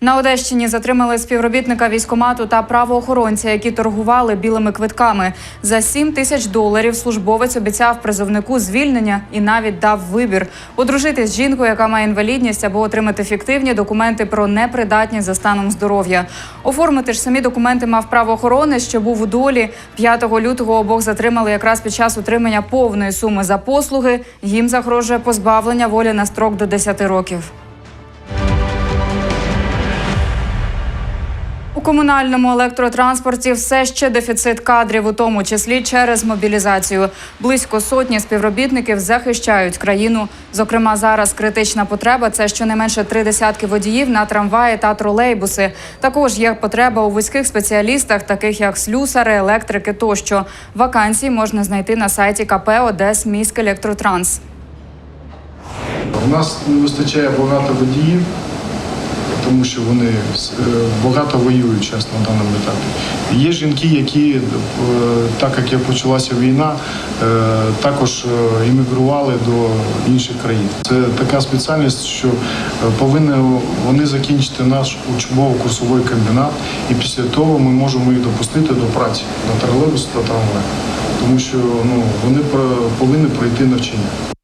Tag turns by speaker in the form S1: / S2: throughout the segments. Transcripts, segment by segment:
S1: На Одещині затримали співробітника військомату та правоохоронця, які торгували білими квитками. За 7 тисяч доларів службовець обіцяв призовнику звільнення і навіть дав вибір одружитись з жінкою, яка має інвалідність, або отримати фіктивні документи про непридатність за станом здоров'я. Оформити ж самі документи мав правоохоронець, що був у долі. 5 лютого обох затримали якраз під час утримання повної суми за послуги. Їм загрожує позбавлення волі на строк до 10 років. У комунальному електротранспорті все ще дефіцит кадрів, у тому числі через мобілізацію. Близько сотні співробітників захищають країну. Зокрема, зараз критична потреба це щонайменше три десятки водіїв на трамваї та тролейбуси. Також є потреба у вузьких спеціалістах, таких як слюсари, електрики тощо. Вакансії можна знайти на сайті КП Одес Міськ Електротранс.
S2: У нас не вистачає багато водіїв, тому що вони е, багато воюють зараз на даному етапі. Є жінки, які, е, так як почалася війна, е, також іммігрували до інших країн. Це така спеціальність, що повинні вони закінчити наш учбово-курсовий комбінат, і після того ми можемо їх допустити до праці на тролейбус та трамвай. Тому що ну, вони повинні пройти навчання.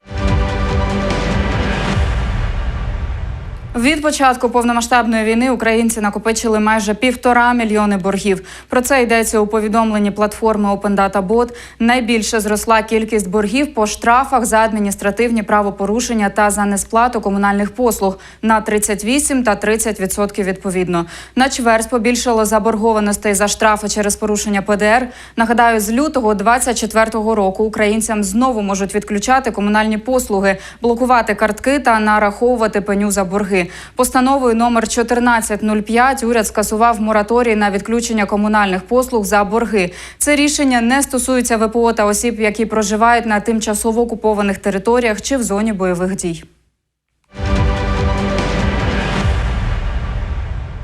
S1: Від початку повномасштабної війни українці накопичили майже півтора мільйони боргів. Про це йдеться у повідомленні платформи Open. Найбільше зросла кількість боргів по штрафах за адміністративні правопорушення та за несплату комунальних послуг на 38 та 30% відповідно. На чверть побільшало заборгованостей за штрафи через порушення ПДР. Нагадаю, з лютого 2024 року українцям знову можуть відключати комунальні послуги, блокувати картки та нараховувати пеню за борги. Постановою номер 1405 уряд скасував мораторій на відключення комунальних послуг за борги. Це рішення не стосується ВПО та осіб, які проживають на тимчасово окупованих територіях чи в зоні бойових дій.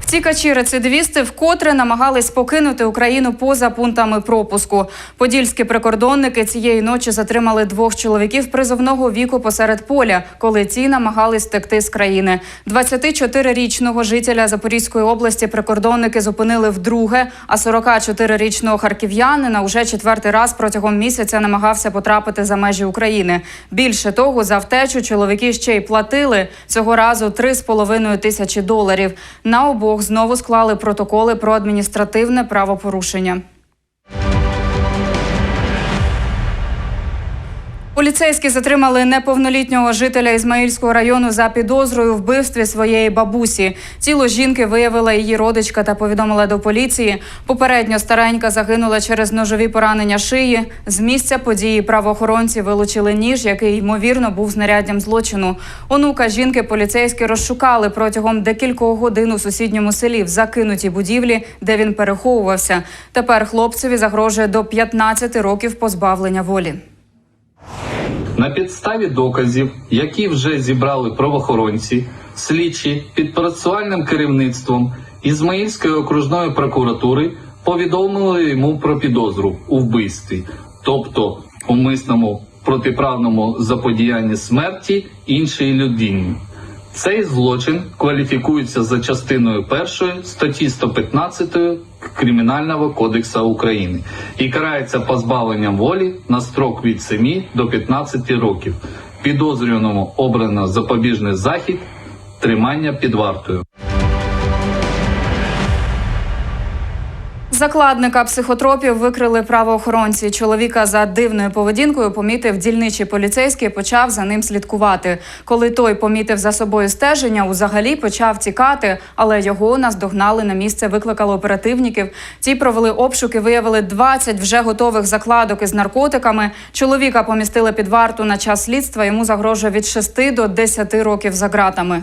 S1: Втікачі рецидивісти вкотре намагались покинути Україну поза пунктами пропуску. Подільські прикордонники цієї ночі затримали двох чоловіків призовного віку посеред поля, коли ті намагались втекти з країни. 24-річного жителя Запорізької області прикордонники зупинили вдруге, а 44-річного харків'янина уже четвертий раз протягом місяця намагався потрапити за межі України. Більше того, за втечу чоловіки ще й платили цього разу 3,5 тисячі доларів. На обох знову склали протоколи про адміністративне правопорушення. Поліцейські затримали неповнолітнього жителя Ізмаїльського району за підозрою вбивстві своєї бабусі. Тіло жінки виявила її родичка та повідомила до поліції. Попередньо старенька загинула через ножові поранення шиї. З місця події правоохоронці вилучили ніж, який ймовірно був знаряддям злочину. Онука жінки поліцейські розшукали протягом декількох годин у сусідньому селі в закинутій будівлі, де він переховувався. Тепер хлопцеві загрожує до 15 років позбавлення волі.
S3: На підставі доказів, які вже зібрали правоохоронці, слідчі під процесуальним керівництвом Ізмаїльської окружної прокуратури повідомили йому про підозру у вбивстві, тобто умисному протиправному заподіянні смерті іншій людині. Цей злочин кваліфікується за частиною першої статті 115 Кримінального кодексу України і карається позбавленням волі на строк від 7 до 15 років. Підозрюваному обрано запобіжний захід тримання під вартою.
S1: Закладника психотропів викрили правоохоронці. Чоловіка за дивною поведінкою помітив дільничий поліцейський, почав за ним слідкувати. Коли той помітив за собою стеження, узагалі почав тікати, але його наздогнали на місце, викликали оперативників. Ті провели обшуки, виявили 20 вже готових закладок із наркотиками. Чоловіка помістили під варту на час слідства. Йому загрожує від 6 до 10 років за ґратами.